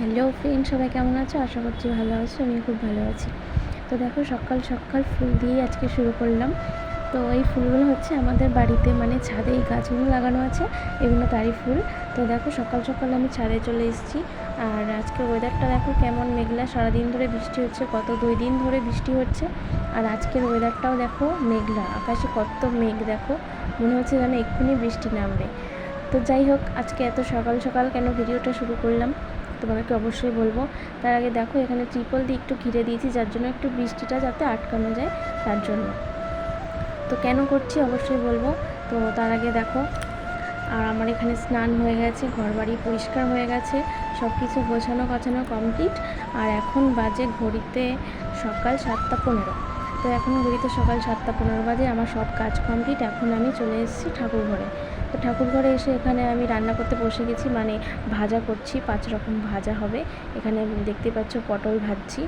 Hello friend সবাই কেমন আছো? আশা করছি ভালো আছো আমি খুব ভালো আছি। তো দেখো, সকাল সকাল ফুল দিয়ে আজকে শুরু করলাম। তো এই ফুলগুলো হচ্ছে আমাদের বাড়িতে মানে ছাদে এই গাছগুলো লাগানো আছে এগুলো তারই ফুল। তো দেখো, সকাল সকাল আমি ছাদে চলে এসেছি। আর আজকে ওয়েদারটা দেখো কেমন মেঘলা। সারাদিন ধরে বৃষ্টি হচ্ছে কত দুই দিন ধরে বৃষ্টি হচ্ছে। আর আজকের ওয়েদারটাও দেখো মেঘলা, আকাশে কত মেঘ দেখো। মনে হচ্ছে যেন এক্ষুনি বৃষ্টি নামবে। তো যাই হোক, আজকে এত সকাল সকাল কেন ভিডিওটা শুরু করলাম? তোমাদেরকে অবশ্যই বলব। তার আগে দেখো, এখানে ত্রিপল দিয়ে একটু ঘিরে দিয়েছি, যার জন্য একটু বৃষ্টিটা যাতে আটকানো যায়, তার জন্য। তো কেন করছি অবশ্যই বলব। তো তার আগে দেখো, আর আমার এখানে স্নান হয়ে গেছে ঘর বাড়ি পরিষ্কার হয়ে গেছে সব কিছু গোছানো গাছানো কমপ্লিট আর এখন বাজে ঘড়িতে সকাল সাতটা পনেরো। তো এখন ঘড়িতে সকাল সাতটা পনেরো বাজে, আমার সব কাজ কমপ্লিট এখন আমি চলে এসেছি ঠাকুর ঘরে। তো ঠাকুর ঘরে এসে এখানে আমি রান্না করতে বসে গেছি মানে ভাজা করছি, পাঁচ রকম ভাজা হবে। এখানে দেখতে পাচ্ছ পটল ভাজছি,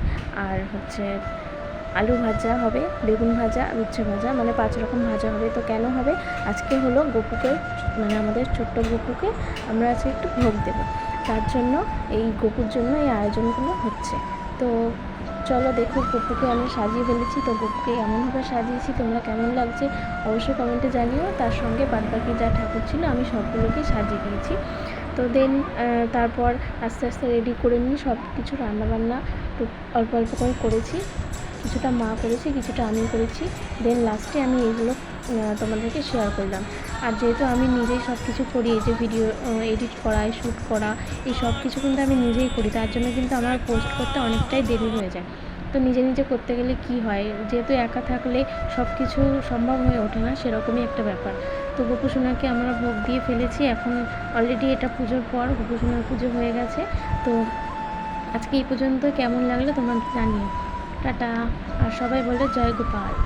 আর হচ্ছে আলু ভাজা হবে, বেগুন ভাজা আর উচ্ছে ভাজা মানে পাঁচ রকম ভাজা হবে। তো কেন হবে? আজকে হলো গপুকে মানে আমাদের ছোট্ট গপুকে আমরা আজকে একটু ভোগ দেবো। তার জন্য এই গপুর জন্য এই আয়োজনগুলো হচ্ছে। তো চলো দেখো গপুকে আমি সাজিয়ে ফেলেছি, তো গপুকে এমনভাবে সাজিয়েছি, তোমরা কেমন লাগছে অবশ্যই কমেন্টে জানিও। তার সঙ্গে বাদবাকি যা ঠাকুর ছিল আমি সবগুলোকে সাজিয়ে দিয়েছি। তো দেন তারপর আস্তে আস্তে রেডি করে নিয়ে সব কিছু রান্নাবান্না অল্প অল্প করে করেছি। কিছুটা মা করেছে, কিছুটা আমি করেছি। দেন লাস্টে আমি এগুলো তোমাদেরকে শেয়ার করলাম। আর যেহেতু আমি নিজেই সব কিছু করি, এই যে ভিডিও এডিট করা শ্যুট করা, এই সব কিছু কিন্তু আমি নিজেই করি, তার জন্য কিন্তু আমার পোস্ট করতে অনেকটাই দেরি হয়ে যায়। তো নিজে নিজে করতে গেলে কি হয়? যেহেতু একা থাকলে সব কিছু সম্ভব হয়ে ওঠে না, সেরকমই একটা ব্যাপার। তো গোপুসোনাকে আমরা ভোগ দিয়ে ফেলেছি, এখন অলরেডি এটা পুজোর পর গোপুসোনার পুজো হয়ে গেছে। তো আজকে এই পর্যন্ত কেমন লাগল তোমরা জানিও। টাটা। আর সবাই বলে জয় গোপাল।